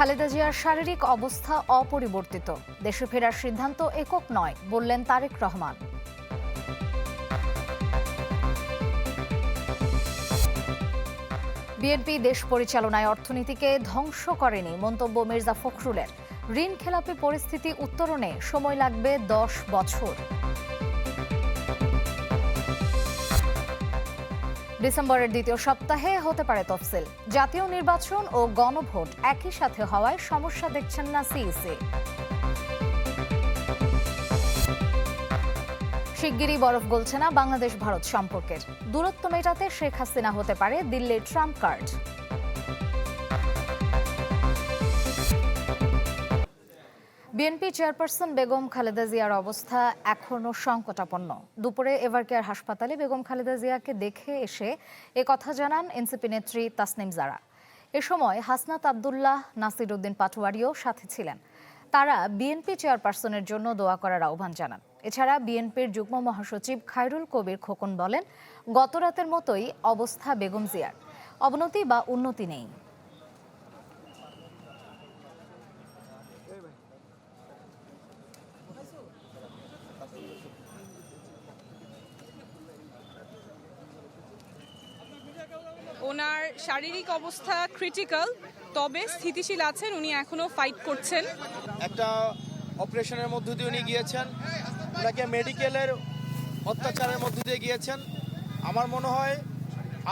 খালেদা জিয়ার শারীরিক অবস্থা অপরিবর্তিত। দেশে ফেরার সিদ্ধান্ত একক নয়, বললেন তারেক রহমান। বিএনপি দেশ পরিচালনায় অর্থনীতিকে ধ্বংস করেনি মন্তব্য মির্জা ফখরুলের। ঋণ খেলাপি পরিস্থিতি উত্তরণে সময় লাগবে দশ বছর। ডিসেম্বরের দ্বিতীয় সপ্তাহে হতে পারে তফসিল। জাতীয় নির্বাচন ও গণভোট একই সাথে হওয়ায় সমস্যা দেখছেন না সিইসি। শিগগিরই বরফ গলছে না বাংলাদেশ ভারত সম্পর্কের। দূরত্ব মেটাতে শেখ হাসিনা হতে পারে দিল্লির trump card. BNP chairperson Begum Khaleda জিয়ার অবস্থা এখনও সংকটাপন্ন। দুপুরে এভারকেয়ার হাসপাতালে বেগম খালেদা জিয়াকে দেখে এসে এ কথা জানান এনসিপি নেত্রী তাসনিম জারা। এ সময় হাসনাত আবদুল্লাহ, নাসির উদ্দিন পাটোয়ারিও সাথে ছিলেন। তারা বিএনপি চেয়ারপারসনের জন্য দোয়া করার আহ্বান জানান। এছাড়া বিএনপির যুগ্ম মহাসচিব খায়রুল কবির খোকন বলেন গতরাতের মতোই অবস্থা বেগম জিয়ার। অবনতি বা উন্নতি নেই। শারীরিক অবস্থা ক্রিটিক্যাল তবে স্থিতিশীল আছেন উনি এখনও ফাইট করছেন। একটা অপারেশনের মধ্য দিয়ে উনি গিয়েছেন। ওনাকে মেডিকেলের অত্যাচারের মধ্য দিয়ে গিয়েছেন। আমার মনে হয়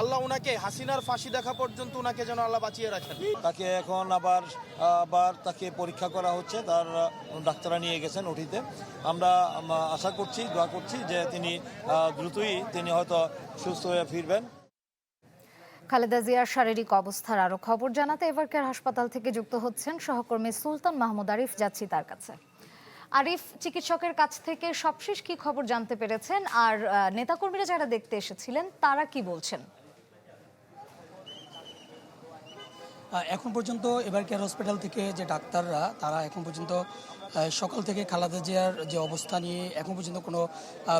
আল্লাহ উনাকে হাসিনার ফাঁসি দেখা পর্যন্ত উনাকে যেন আল্লাহ বাঁচিয়ে রাখেন। তাকে এখন আবার আবার তাকে পরীক্ষা করা হচ্ছে। তার ডাক্তাররা নিয়ে গেছেন ওটিতে আমরা আশা করছি দোয়া করছি যে তিনি দ্রুতই তিনি হয়তো সুস্থ হয়ে ফিরবেন। খালেদা জিয়ার শারীরিক অবস্থার আরও খবর জানাতে এভারকেয়ার হাসপাতাল থেকে যুক্ত হচ্ছেন সহকর্মী সুলতান মাহমুদ আরিফ, যাচ্ছি তার কাছে। আরিফ, চিকিৎসকের কাছ থেকে সবশেষ কি খবর জানতে পেরেছেন? আর নেতাকর্মীরা যারা দেখতে এসেছিলেন, তারা কি বলছেন? এখন পর্যন্ত এবার কেয়ার হসপিটাল থেকে যে ডাক্তাররা, তারা এখন পর্যন্ত সকাল থেকে খালাদা জিয়ার যে অবস্থা নিয়ে এখন পর্যন্ত কোনো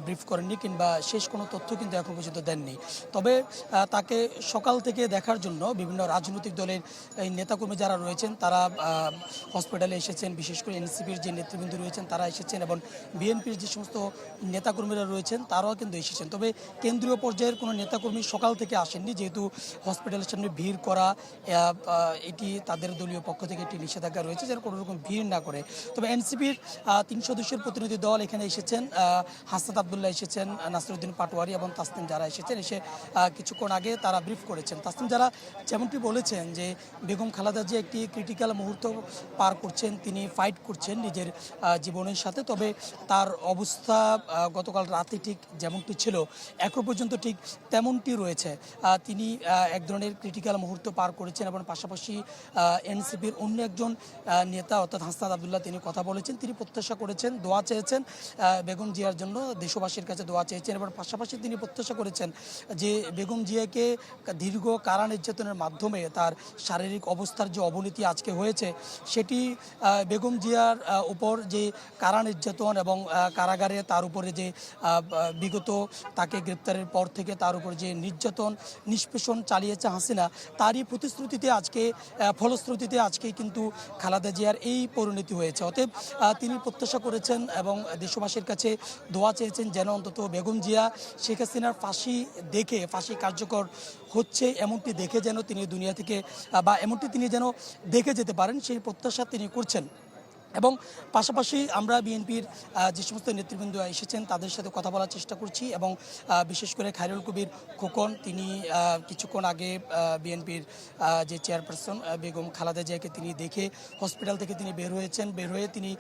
ব্রিফ করেননি কিংবা শেষ কোনো তথ্য কিন্তু এখন পর্যন্ত দেননি। তবে তাকে সকাল থেকে দেখার জন্য বিভিন্ন রাজনৈতিক দলের এই নেতাকর্মী যারা রয়েছেন, তারা হসপিটালে এসেছেন, বিশেষ করে এনসিপির যে নেতৃবৃন্দ রয়েছেন, তারা এসেছেন এবং বিএনপির যে সমস্ত নেতাকর্মীরা রয়েছেন, তারাও কিন্তু এসেছেন। তবে কেন্দ্রীয় পর্যায়ের কোনো নেতাকর্মী সকাল থেকে আসেননি, যেহেতু হসপিটালের সামনে ভিড় করা এটি তাদের দলীয় পক্ষ থেকে একটি নিষেধাজ্ঞা রয়েছে যেন কোনো রকম ভিড় না করে। তবে এনসিপির তিন সদস্যের প্রতিনিধি দল এখানে এসেছেন হাসনাত আবদুল্লাহ এসেছেন নাসিরুদ্দিন পাটোয়ারি এবং তাসনিম যারা এসেছেন, এসে কিছুক্ষণ আগে তারা ব্রিফ করেছেন। তাসনিম যারা যেমনটি বলেছেন যে বেগম খালাদা যে একটি ক্রিটিক্যাল মুহূর্ত পার করছেন, তিনি ফাইট করছেন নিজের জীবনের সাথে। তবে তার অবস্থা গতকাল রাতে ঠিক যেমনটি ছিল, এখন পর্যন্ত ঠিক তেমনটি রয়েছে। তিনি এক ধরনের ক্রিটিক্যাল মুহূর্ত পার করেছেন এবং পাশাপাশি এনসিপির অন্য একজন নেতা অর্থাৎ হাসনাদ আবদুল্লাহ তিনি কথা বলেছেন, তিনি প্রত্যাশা করেছেন, দোয়া চেয়েছেন বেগম জিয়ার জন্য, দেশবাসীর কাছে দোয়া চেয়েছেন এবং পাশাপাশি তিনি প্রত্যাশা করেছেন যে বেগম জিয়াকে দীর্ঘ কারা নির্যাতনের মাধ্যমে তার শারীরিক অবস্থার যে অবনতি আজকে হয়েছে, সেটি বেগম জিয়ার উপর যে কারা নির্যাতন এবং কারাগারে তার উপরে যে বিগত তাকে গ্রেপ্তারের পর থেকে তার উপর যে নির্যাতন, নিষ্পেষণ চালিয়েছে হাসিনা, তারই প্রতিশ্রুতিতে আজকে আহ, ফলশ্রুতিতে আজকেই কিন্তু খালাদা জিয়ার এই পরিণতি হয়েছে। অতএব তিনি প্রত্যাশা করেছেন এবং দেশবাসীর কাছে দোয়া চেয়েছেন যেন অন্তত বেগম জিয়া শেখ হাসিনার ফাঁসি দেখে ফাঁসি কার্যকর হচ্ছে এমনটি দেখে যেন তিনি দুনিয়া থেকে বা এমনটি তিনি যেন দেখে যেতে পারেন সেই প্রত্যাশা তিনি করছেন। এবং পাশাপাশি আমরা বিএনপির যে সমস্ত নেতৃবৃন্দ এসেছেন, তাদের সাথে কথা বলার চেষ্টা করছি এবং বিশেষ করে খায়রুল কবির খোকন, তিনি কিছুক্ষণ আগে বিএনপির যে চেয়ারপারসন বেগম খালাদা জিয়াকে তিনি দেখে হসপিটাল থেকে তিনি বের হয়েছেন। বের হয়ে তিনি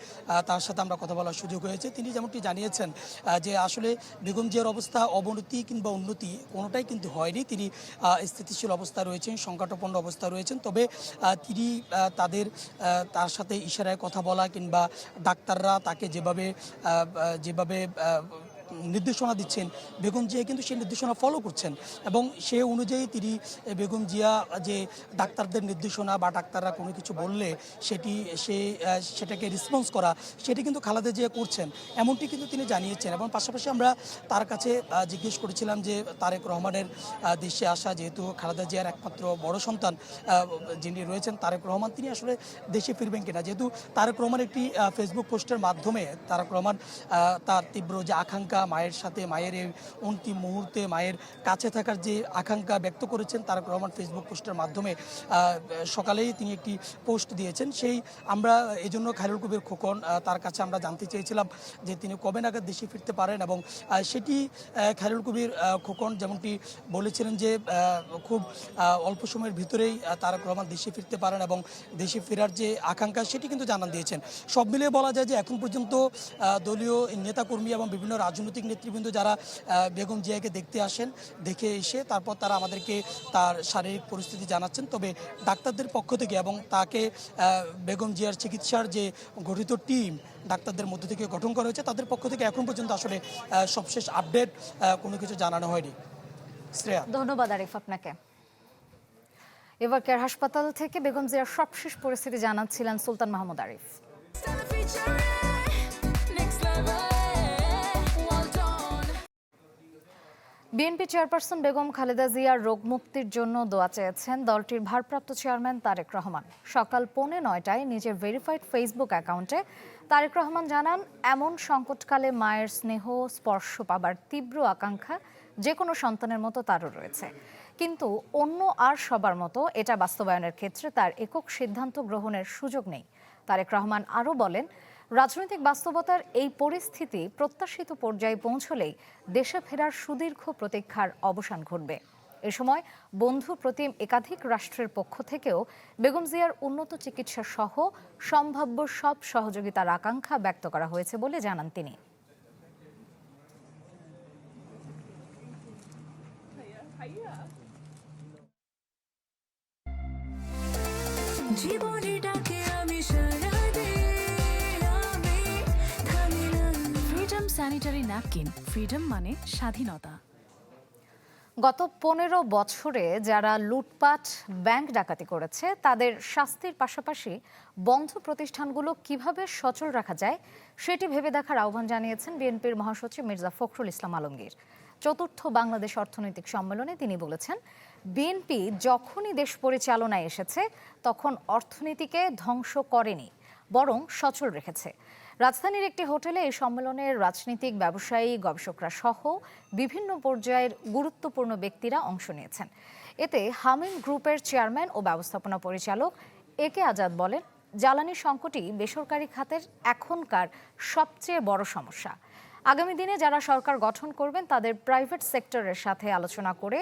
তার সাথে আমরা কথা বলার সুযোগ হয়েছে। তিনি যেমনটি জানিয়েছেন যে আসলে বেগম জিয়ার অবস্থা অবনতি কিংবা উন্নতি কোনোটাই কিন্তু হয়নি। তিনি স্থিতিশীল অবস্থা রয়েছেন সংকটাপন্ন অবস্থা রয়েছেন। তবে তিনি তাদের তার সাথে ইশারায় কথা বলা কিংবা ডাক্তাররা তাকে যেভাবে যেভাবে নির্দেশনা দিচ্ছেন বেগম জিয়া, কিন্তু সেই নির্দেশনা ফলো করছেন। এবং সে অনুযায়ী তিনি বেগম জিয়া, যে ডাক্তারদের নির্দেশনা বা ডাক্তাররা কোনো কিছু বললে সেটি, সে সেটাকে রেসপন্স করা, সেটি কিন্তু খালাদা জিয়া করছেন। এমনটি কিন্তু তিনি জানিয়েছেন। এবং পাশাপাশি আমরা তার কাছে জিজ্ঞেস করেছিলাম যে তারেক রহমানের দেশে আসা যেহেতু খালেদা জিয়ার একমাত্র বড় সন্তান যিনি রয়েছেন তারেক রহমান, তিনি আসলে দেশে ফিরবেন কিনা? যেহেতু তারেক রহমান একটি ফেসবুক পোস্টের মাধ্যমে তারেক রহমান তার তীব্র যে আকাঙ্ক্ষা মায়ের সাথে মায়ের এই অন্তিম মুহূর্তে মায়ের কাছে থাকার যে আকাঙ্ক্ষা ব্যক্ত করেছেন তারেক রহমান ফেসবুক পোস্টের মাধ্যমে সকালেই তিনি একটি পোস্ট দিয়েছেন। সেই আমরা এই জন্য খায়রুল কবির খোকন তার কাছে আমরা জানতে চেয়েছিলাম যে তিনি কবে নাগাদ দেশে ফিরতে পারেন এবং সেটি আহ, খায়রুল কবির খোকন যেমনটি বলেছিলেন যে খুব অল্প সময়ের ভিতরেই তারেক রহমান দেশে ফিরতে পারেন এবং দেশে ফেরার যে আকাঙ্ক্ষা সেটি কিন্তু জানান দিয়েছেন। সব মিলিয়ে বলা যায় যে এখন পর্যন্ত দলীয় নেতাকর্মী এবং বিভিন্ন রাজনৈতিক নেতৃবৃন্দ যারা বেগম জিয়াকে দেখতে আসেন দেখে এসে তারপর তারা আমাদেরকে তার শারীরিক পরিস্থিতি জানাচ্ছেন। তবে ডাক্তারদের পক্ষ থেকে এবং তাকে আহ, বেগম জিয়ার চিকিৎসার যে গঠিত টিম ডাক্তারদের মধ্যে থেকে গঠন করা হয়েছে তাদের পক্ষ থেকে এখন পর্যন্ত আসলে সবশেষ আপডেট কোনো কিছু জানানো হয়নি। শ্রেয়া। ধন্যবাদ আরিফ আপনাকে। এবার কেয়ার হাসপাতাল থেকে বেগম জিয়ার সবশেষ পরিস্থিতি জানাচ্ছিলেন সুলতান মাহমুদ আরিফ। বিএনপি চেয়ারপারসন বেগম খালেদা জিয়ার রোগ মুক্তির জন্য দোয়া চেয়েছেন দলটির ভারপ্রাপ্ত চেয়ারম্যান তারেক রহমান। সকাল পৌনে নয়টায় নিজের ভেরিফাইড ফেসবুক অ্যাকাউন্টে তারেক রহমান জানান, এমন সংকটকালে মায়ের স্নেহ, স্পর্শ পাবার তীব্র আকাঙ্ক্ষা যে কোনো সন্তানের মতো তারও রয়েছে। কিন্তু অন্য আর সবার মতো এটা বাস্তবায়নের ক্ষেত্রে তার একক সিদ্ধান্ত গ্রহণের সুযোগ নেই। তারেক রহমান আরও বলেন রাজনৈতিক বাস্তবতার এই পরিস্থিতি প্রত্যাশিত পর্যায়ে পৌঁছলেই দেশে ফেরার সুদীর্ঘ প্রতীক্ষার অবসান ঘটবে। এ সময় বন্ধু প্রতিম একাধিক রাষ্ট্রের পক্ষ থেকেও বেগম জিয়ার উন্নত চিকিৎসা সহ সম্ভাব্য সব সহযোগিতার আকাঙ্ক্ষা ব্যক্ত করা হয়েছে বলে জানান তিনি। জীবনে ডাকে স্যানিটারি ন্যাপকিন, ফ্রিডম মানে স্বাধীনতা। গত পনেরো বছরে যারা লুটপাট, ব্যাংক ডাকাতি করেছে, তাদের শাস্তির পাশাপাশি বন্ধ প্রতিষ্ঠানগুলো কীভাবে সচল রাখা যায়, সেটি ভেবে দেখার আহ্বান জানিয়েছেন বিএনপির মহাসচিব মির্জা ফখরুল ইসলাম আলমগীর। চতুর্থ বাংলাদেশ অর্থনৈতিক সম্মেলনে তিনি বলেছেন, বিএনপি যখনই দেশ পরিচালনায় এসেছে, তখন অর্থনীতিকে ধ্বংস করেনি, বরং সচল রেখেছে। রাজধানীর একটি হোটেলে এই সম্মেলনের রাজনীতিক ব্যবসায়ী, গবেষকরা সহ বিভিন্ন পর্যায়ের গুরুত্বপূর্ণ ব্যক্তিরা অংশ নিয়েছেন। এতে হামিম গ্রুপের চেয়ারম্যান ও ব্যবস্থাপনা পরিচালক এ কে আজাদ বলেন, জ্বালানি সংকটই বেসরকারি খাতের এখনকার সবচেয়ে বড় সমস্যা। আগামী দিনে যারা সরকার গঠন করবেন, তাদের প্রাইভেট সেক্টরের সাথে আলোচনা করে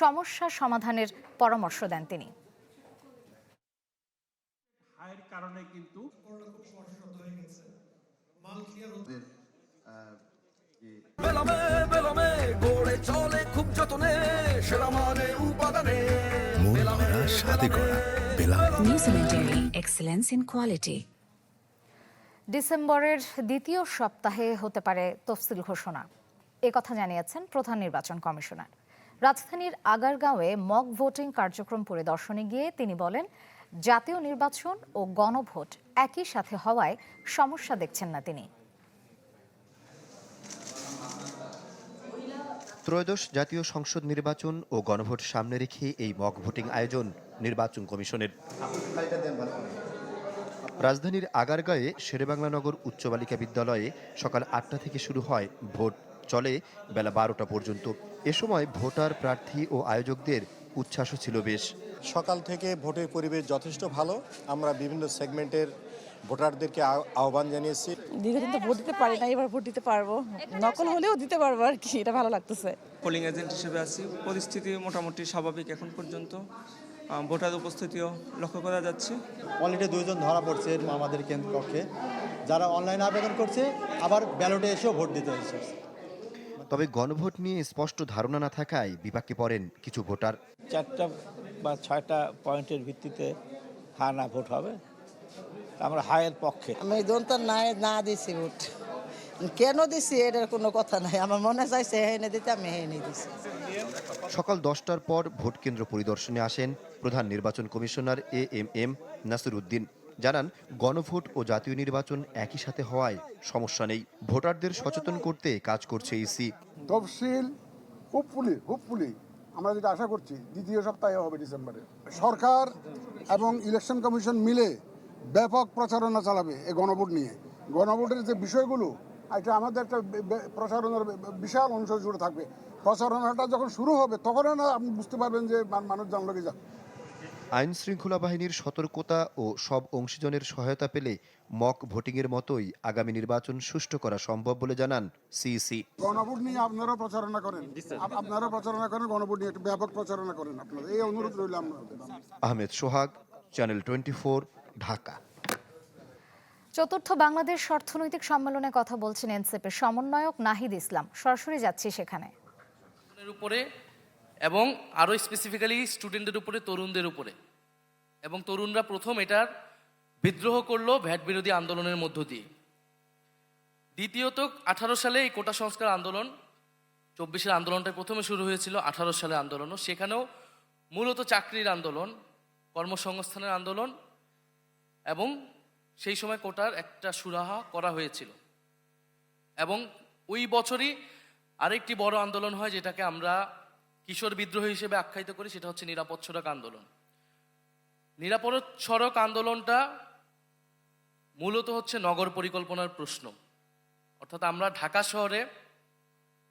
সমস্যা সমাধানের পরামর্শ দেন তিনি। কারণে কিন্তু মন করা ডিসেম্বরের দ্বিতীয় সপ্তাহে হতে পারে তফসিল ঘোষণা। এ কথা জানিয়েছেন প্রধান নির্বাচন কমিশনার। রাজধানীর আগারগাঁওয়ে মক ভোটিং কার্যক্রম পরিদর্শনে গিয়ে তিনি বলেন জাতীয় নির্বাচন ও গণভোট একই সাথে হওয়ায় সমস্যা দেখছেন না তিনি। ত্রয়োদশ জাতীয় সংসদ নির্বাচন ও গণভোট সামনে রেখে এই মক ভোটিং আয়োজন নির্বাচন কমিশনের। রাজধানীর আগারগাঁয়ে শেরেবাংলানগর উচ্চ বালিকা বিদ্যালয়ে সকাল আটটা থেকে শুরু হয় ভোট, চলে বেলা বারোটা পর্যন্ত। এ সময় ভোটার প্রার্থী ও আয়োজকদের উচ্ছ্বাসও ছিল বেশ। সকাল থেকে ভোটের পরিবেশ যথেষ্ট ভালো। আমরা বিভিন্ন সেগমেন্টের ভোটারদেরকে আহ্বান জানিয়েছি। দীর্ঘদিন তো ভোট দিতে পারি না এবার ভোট দিতে পারব। নকল হলেও দিতে পারব আর কি এটা ভালো লাগতেছে। পোলিং এজেন্ট হিসেবে আছি। পরিস্থিতি মোটামুটি স্বাভাবিক এখন পর্যন্ত। ভোটার উপস্থিতিও লক্ষ্য করা যাচ্ছে। অলরেডি দুইজন ধরা পড়ছে আমাদের কেন্দ্র কক্ষে। যারা অনলাইনে আবেদন করছে আবার ব্যালটে এসেও ভোট দিতে এসেছে। তবে গণভোট নিয়ে স্পষ্ট ধারণা না থাকায় বিপাকে পড়েন কিছু ভোটার। চারটা বা ছয়টা পয়েন্টের ভিত্তিতে হা না ভোট হবে আমরা হায়ের পক্ষে। আমি দন্ত না না দিয়েছি ভোট। কেন দিছি? এটার কোনো কথা নাই। আমার মনে চাইছে হেনে দিতে আমি হেনে দিছি। সকাল দশটার পর ভোট কেন্দ্র পরিদর্শনে আসেন প্রধান নির্বাচন commissioner A M M Nasir Uddin জানান গণভোট ও জাতীয় নির্বাচন একই সাথে হওয়ায় সমস্যা নেই। ভোটারদের সচেতন করতে কাজ করছে ইসি। তফসিল হোপফুলি হোপফুলি আমরা যেটা আশা করছি, দ্বিতীয় সপ্তাহে হবে ডিসেম্বরে। সরকার এবং ইলেকশন কমিশন মিলে ব্যাপক প্রচারণা চালাবে এই গণভোট নিয়ে। গণভোটের যে বিষয়গুলো, এটা আমাদের একটা প্রচারণার বিশাল অংশ জুড়ে থাকবে। প্রচারণাটা যখন শুরু হবে তখন না আপনি বুঝতে পারবেন যে মানুষ জানলো কি আইন শৃঙ্খলা বাহিনীর সতর্কতা ও সব অংশীজনের সহায়তা পেলে মক ভোটিংয়ের মতোই আগামী নির্বাচন সুষ্ঠু করা সম্ভব বলে জানান সিইসি। গণভোট নিয়ে আপনারাও প্রচারণা করেন। আপ- আপনারাও প্রচারণা করেন গণভোট নিয়ে একটু ব্যাপক প্রচারণা করেন আপনারা। এই অনুরোধ রইল আহমেদ সোহাগ চ্যানেল টোয়েন্টি ঢাকা। চতুর্থ বাংলাদেশ অর্থনৈতিক সম্মেলনে কথা বলছেন এনসিপির সমন্বয়ক নাহিদ ইসলাম। সরাসরি যাচ্ছি সেখানে। উপরে এবং আরও স্পেসিফিক্যালি স্টুডেন্টদের উপরে, তরুণদের উপরে। এবং তরুণরা প্রথম এটার বিদ্রোহ করল ভ্যাট বিরোধী আন্দোলনের মধ্য দিয়ে। দ্বিতীয়ত, আঠারো সালে এই কোটা সংস্কার আন্দোলন, চব্বিশের আন্দোলনটা প্রথমে শুরু হয়েছিল আঠারো সালে আন্দোলনও। সেখানেও মূলত চাকরির আন্দোলন, কর্মসংস্থানের আন্দোলন এবং সেই সময় কোটার একটা সুরাহা করা হয়েছিল। এবং ওই বছরই আরেকটি বড় আন্দোলন হয়, যেটাকে আমরা কিশোর বিদ্রোহ হিসেবে আখ্যায়িত করি, সেটা হচ্ছে নিরাপদ সড়ক আন্দোলন। নিরাপদ সড়ক আন্দোলনটা মূলত হচ্ছে নগর পরিকল্পনার প্রশ্ন। অর্থাৎ আমরা ঢাকা শহরে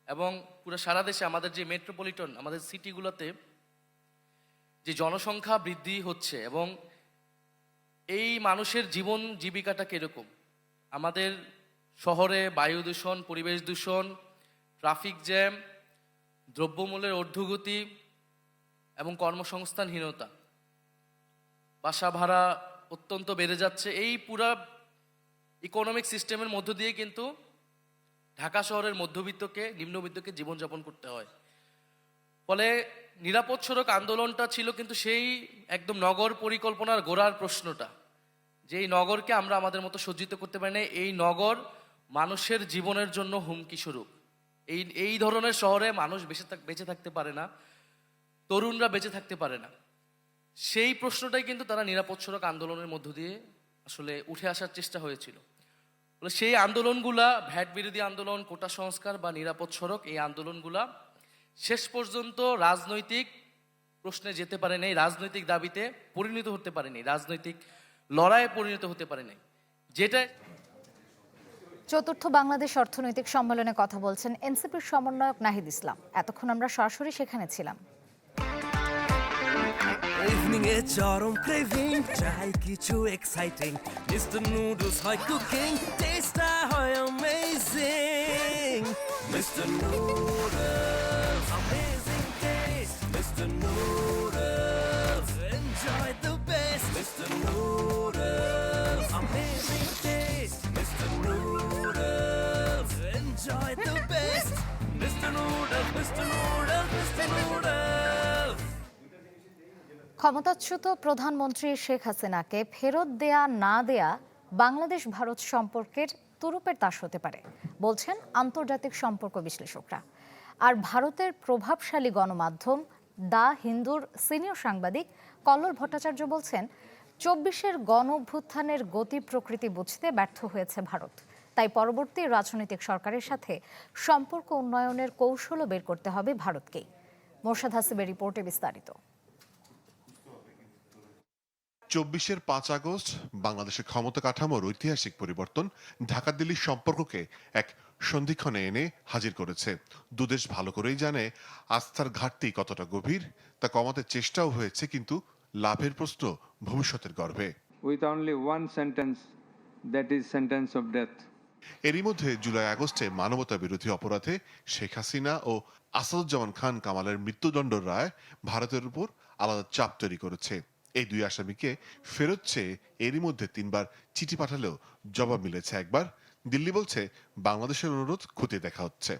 এবং পুরো সারা দেশে আমাদের যে মেট্রোপলিটন, আমাদের সিটিগুলোতে যে জনসংখ্যা বৃদ্ধি হচ্ছে এবং এই মানুষের জীবন জীবিকাটা কীরকম? আমাদের শহরে বায়ু দূষণ, পরিবেশ দূষণ, ট্রাফিক জ্যাম দ্রব্যমূল্যের ঊর্ধ্বগতি এবং কর্মসংস্থানহীনতা। বাসা ভাড়া অত্যন্ত বেড়ে যাচ্ছে। এই পুরা ইকোনমিক সিস্টেমের মধ্য দিয়ে কিন্তু ঢাকা শহরের মধ্যবিত্তকে, নিম্নবিত্তকে জীবনযাপন করতে হয়। ফলে নিরাপদ সড়ক আন্দোলনটা ছিল কিন্তু সেই একদম নগর পরিকল্পনার গোড়ার প্রশ্নটা। যে এই নগরকে আমরা আমাদের মতো সজ্জিত করতে পারি না এই নগর মানুষের জীবনের জন্য হুমকি স্বরূপ। এই এই ধরনের শহরে মানুষ বেঁচে থাক, বেঁচে থাকতে পারে না, তরুণরা বেঁচে থাকতে পারে না। সেই প্রশ্নটাই কিন্তু তারা নিরাপদ সড়ক আন্দোলনের মধ্য দিয়ে আসলে উঠে আসার চেষ্টা হয়েছিল। সেই আন্দোলনগুলা, ভ্যাট বিরোধী আন্দোলন, কোটা সংস্কার বা নিরাপদ সড়ক এই আন্দোলনগুলা শেষ পর্যন্ত রাজনৈতিক প্রশ্নে যেতে পারে নাই, রাজনৈতিক দাবিতে পরিণত হতে পারেনি রাজনৈতিক লড়াইয়ে পরিণত হতে পারে নাই। যেটা চতুর্থ বাংলাদেশ অর্থনৈতিক সম্মেলনে কথা বলছেন এনসিপির সমন্বয়ক নাহিদ ইসলাম। এতক্ষণ আমরা সরাসরি সেখানে ছিলাম। এ চরম ক্রেভিং চাই কিছু এক্সাইটিং মিস্টার নুডলস হয় কুকিং টেস্টটা হয় amazing Mister Noodles amazing taste Mister Noodles enjoy the best Mister Noodles amazing taste enjoy the best Mister Noodles Mister Noodles Mister Noodles ক্ষমতাচ্যুত প্রধানমন্ত্রী শেখ হাসিনাকে ফেরত দেয়া না দেয়া বাংলাদেশ ভারত সম্পর্কের তুরুপের তাস হতে পারে, বলছেন আন্তর্জাতিক সম্পর্ক বিশ্লেষকরা। আর ভারতের প্রভাবশালী গণমাধ্যম দা হিন্দুর সিনিয়র সাংবাদিক কল্লোল ভট্টাচার্য বলছেন, চব্বিশের গণ অভ্যুত্থানের গতি প্রকৃতি বুঝতে ব্যর্থ হয়েছে ভারত। তাই পরবর্তী রাজনৈতিক সরকারের সাথে সম্পর্ক উন্নয়নের কৌশলও বের করতে হবে ভারতকেই। মোর্শাদ হাসিবের রিপোর্টে বিস্তারিত। চব্বিশের পাঁচ আগস্ট বাংলাদেশের ক্ষমতা কাঠামোর ঐতিহাসিক পরিবর্তন ঢাকা দিল্লির সম্পর্ককে এক সন্ধিক্ষণে এনে হাজির করেছে। দুদেশ ভালো করেই জানে আস্থার ঘাটতি কতটা গভীর তা কমাতে চেষ্টাও হয়েছে কিন্তু লাভের প্রশ্ন ভবিষ্যতের গর্ভে। With only one sentence that is sentence of death. এরই মধ্যে জুলাই আগস্টে মানবতা বিরোধী অপরাধে শেখ হাসিনা ও আসাদুজ্জামান খান কামালের মৃত্যুদণ্ড রায় ভারতের উপর আলাদা চাপ তৈরি করেছে। এই দুই আসামিকে ফেরত চেয়ে এরই মধ্যে তিনবার চিঠি পাঠালেও জবাব মিলেছে একবার। দিল্লি বলছে বাংলাদেশের অনুরোধ খতিয়ে দেখা হচ্ছে।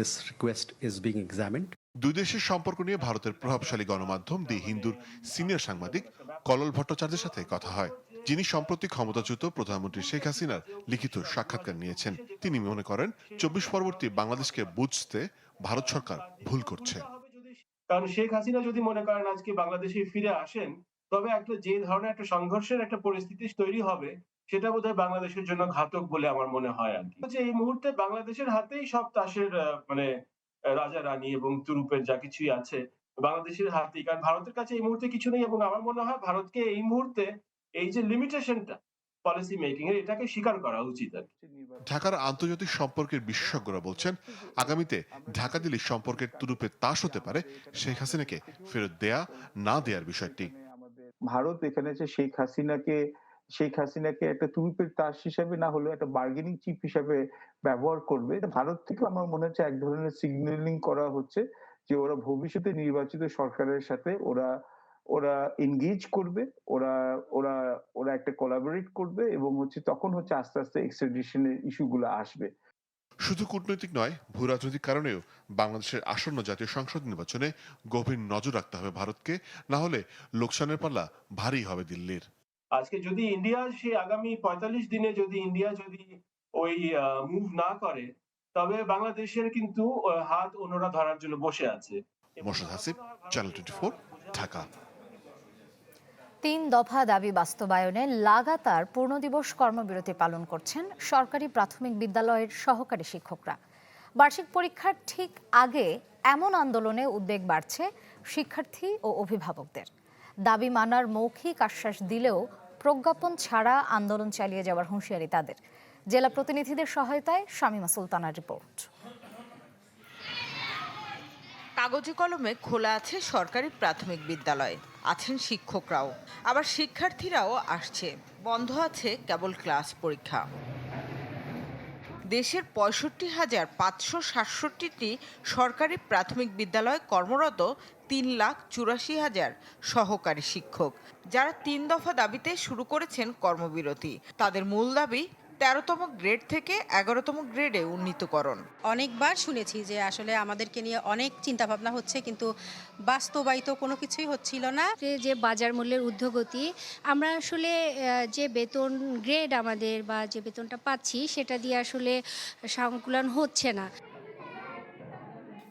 This request is being examined. দুই দেশের সম্পর্ক নিয়ে ভারতের প্রভাবশালী গণমাধ্যম দি হিন্দুর সিনিয়র সাংবাদিক কলল ভট্টাচার্যের সাথে কথা হয়। যিনি সম্প্রতি ক্ষমতাচ্যুত প্রধানমন্ত্রী শেখ হাসিনার লিখিত সাক্ষাৎকার নিয়েছেন, তিনি মনে করেন চব্বিশ পরবর্তী বাংলাদেশকে বুঝতে ভারত সরকার ভুল করছে। কারণ শেখ হাসিনা যদি মনে করেন আজকে বাংলাদেশে ফিরে আসেন, তবে একটা যে ধরনের একটা সংঘর্ষের একটা পরিস্থিতি তৈরি হবে, সেটা বোধহয় বাংলাদেশের জন্য ঘাতক বলে আমার মনে হয় আর কি। যে এই মুহূর্তে বাংলাদেশের হাতেই সব তাসের মানে রাজা, রানী এবং তুরুপের যা কিছুই আছে, বাংলাদেশের হাতেই। কারণ ভারতের কাছে এই মুহূর্তে কিছু নেই এবং আমার মনে হয় ভারতকে এই মুহূর্তে এই যে লিমিটেশনটা পলিসি মেকিং এর এটাকে স্বীকার করা উচিত আর ঢাকার আন্তর্জাতিক সম্পর্কের বিশেষজ্ঞরা বলছেন আগামীতে ঢাকা দিল্লি সম্পর্কের তুরুপে তাস হতে পারে শেখ হাসিনাকে ফেরত দেয়া না দেওয়ার বিষয়টি। ভারত এখানে যে শেখ হাসিনাকে শেখ হাসিনাকে একটা তুরুপের তাস হিসাবে না হলেও একটা বার্গেনিং চিপ হিসাবে ব্যবহার করবে এটা ভারত থেকে আমার মনে হচ্ছে এক ধরনের সিগন্যালিং করা হচ্ছে যে ওরা ভবিষ্যতে নির্বাচিত সরকারের সাথে ওরা ওরা এনগেজ করবে ওরা ওরা ওরা একটা কোলাবোরেট করবে এবং হচ্ছে তখন হচ্ছে আস্তে আস্তে এক্সট্রাডিশনের ইস্যুগুলো আসবে। শুধু কূটনৈতিক নয় ভূ রাজনৈতিক কারণেও বাংলাদেশের আসন্ন জাতীয় সংসদ নির্বাচনে গভীর নজর রাখতে হবে ভারতকে না হলে লোকসানের পাল্লা ভারী হবে দিল্লির। আজকে যদি ইন্ডিয়া সেই আগামী পঁয়তাল্লিশ দিনে যদি ইন্ডিয়া যদি ওই মুভ না করে তবে বাংলাদেশের কিন্তু হাত অন্যরা ধরার জন্য বসে আছে। Morshed Hasib channel twenty Dhaka. তিন দফা দাবি বাস্তবায়নে লাগাতার পূর্ণদিবস কর্মবিরতি পালন করছেন সরকারি প্রাথমিক বিদ্যালয়ের সহকারী শিক্ষকরা। বার্ষিক পরীক্ষার ঠিক আগে এমন আন্দোলনে উদ্বেগ বাড়ছে শিক্ষার্থী ও অভিভাবকদের। দাবি মানার মৌখিক আশ্বাস দিলেও প্রজ্ঞাপন ছাড়া আন্দোলন চালিয়ে যাওয়ার হুঁশিয়ারি তাদের। জেলা প্রতিনিধিদের সহায়তায় শামিমা সুলতানার রিপোর্ট। কাগজে কলমে খোলা আছে সরকারি প্রাথমিক বিদ্যালয়। আছেন শিক্ষকরাও। আবার শিক্ষার্থীরাও আসছে। বন্ধ আছে কেবল ক্লাস পরীক্ষা। দেশের পঁয়ষট্টি হাজার পাঁচশো সাতষট্টিটি সরকারি প্রাথমিক বিদ্যালয়ে কর্মরত তিন লাখ চুরাশি হাজার সহকারী শিক্ষক, যারা তিন দফা দাবিতে শুরু করেছেন কর্মবিরতি। তাদের মূল দাবি তেরোতম গ্রেড থেকে এগারোতম গ্রেডে উন্নীতকরণ। অনেকবার শুনেছি যে আসলে আমাদেরকে নিয়ে অনেক চিন্তা ভাবনা হচ্ছে কিন্তু বাস্তবায়িত কোনো কিছুই হচ্ছিল না। যে বাজার মূল্যের ঊর্ধ্বগতি আমরা আসলে যে বেতন গ্রেড আমাদের বা যে বেতনটা পাচ্ছি সেটা দিয়ে আসলে সংকুলন হচ্ছে না।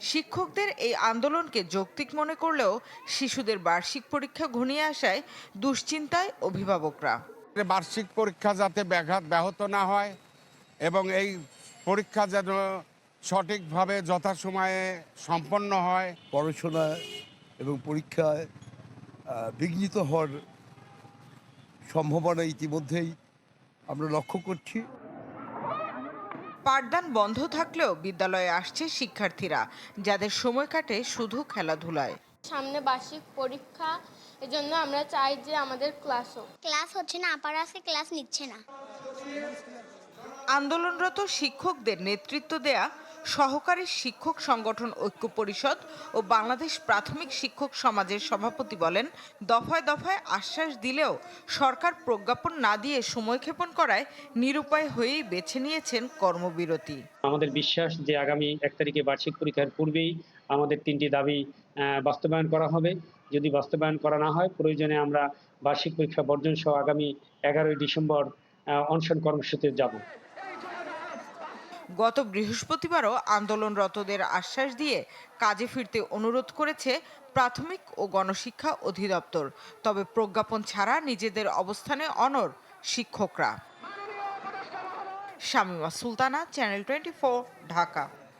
শিক্ষকদের এই আন্দোলনকে যৌক্তিক মনে করলেও শিশুদের বার্ষিক পরীক্ষা ঘনিয়ে আসায় দুশ্চিন্তায় অভিভাবকরা। বার্ষিক পরীক্ষা যাতে ব্যাঘাত ব্যাহত না হয় এবং এই পরীক্ষা যেন সঠিকভাবে যথাসময়ে সম্পন্ন হয়। পড়াশোনা এবং পরীক্ষায় বিঘ্নিত হওয়ার সম্ভাবনা ইতিমধ্যেই আমরা লক্ষ্য করছি। পাঠদান বন্ধ থাকলেও বিদ্যালয়ে আসছে শিক্ষার্থীরা যাদের সময় কাটে শুধু খেলাধুলায়। সামনে বার্ষিক পরীক্ষা এজন্য আমরা চাই যে আমাদের ক্লাস হোক। ক্লাস হচ্ছে না আপার আজকে ক্লাস নিচ্ছে না। আন্দোলনরত শিক্ষকদের নেতৃত্ব দেয়া সহকারী শিক্ষক সংগঠন ঐক্য পরিষদ ও বাংলাদেশ প্রাথমিক শিক্ষক সমাজের সভাপতি বলেন, দফায় দফায় আশ্বাস দিলেও সরকার প্রজ্ঞাপন না দিয়ে সময়ক্ষেপণ করায় নিরুপায় হয়েই বেছে নিয়েছেন কর্মবিরতি। আমাদের বিশ্বাস যে আগামী এক তারিখে বার্ষিক পরীক্ষার পূর্বেই আমাদের তিনটি দাবি বাস্তবায়ন করা হবে। যদি বাস্তবায়ন করা না হয়, প্রয়োজনে আমরা বার্ষিক পরীক্ষা বর্জন সহ আগামী এগারোই ডিসেম্বর অনশন কর্মসূচিতে যাব। গত বৃহস্পতিবারও আন্দোলনরতদের আশ্বাস দিয়ে কাজে ফিরতে অনুরোধ করেছে প্রাথমিক ও গণশিক্ষা অধিদপ্তর। তবে প্রজ্ঞাপন ছাড়া নিজেদের অবস্থানে অনর শিক্ষকরা। Shamima Sultana, channel twenty Dhaka.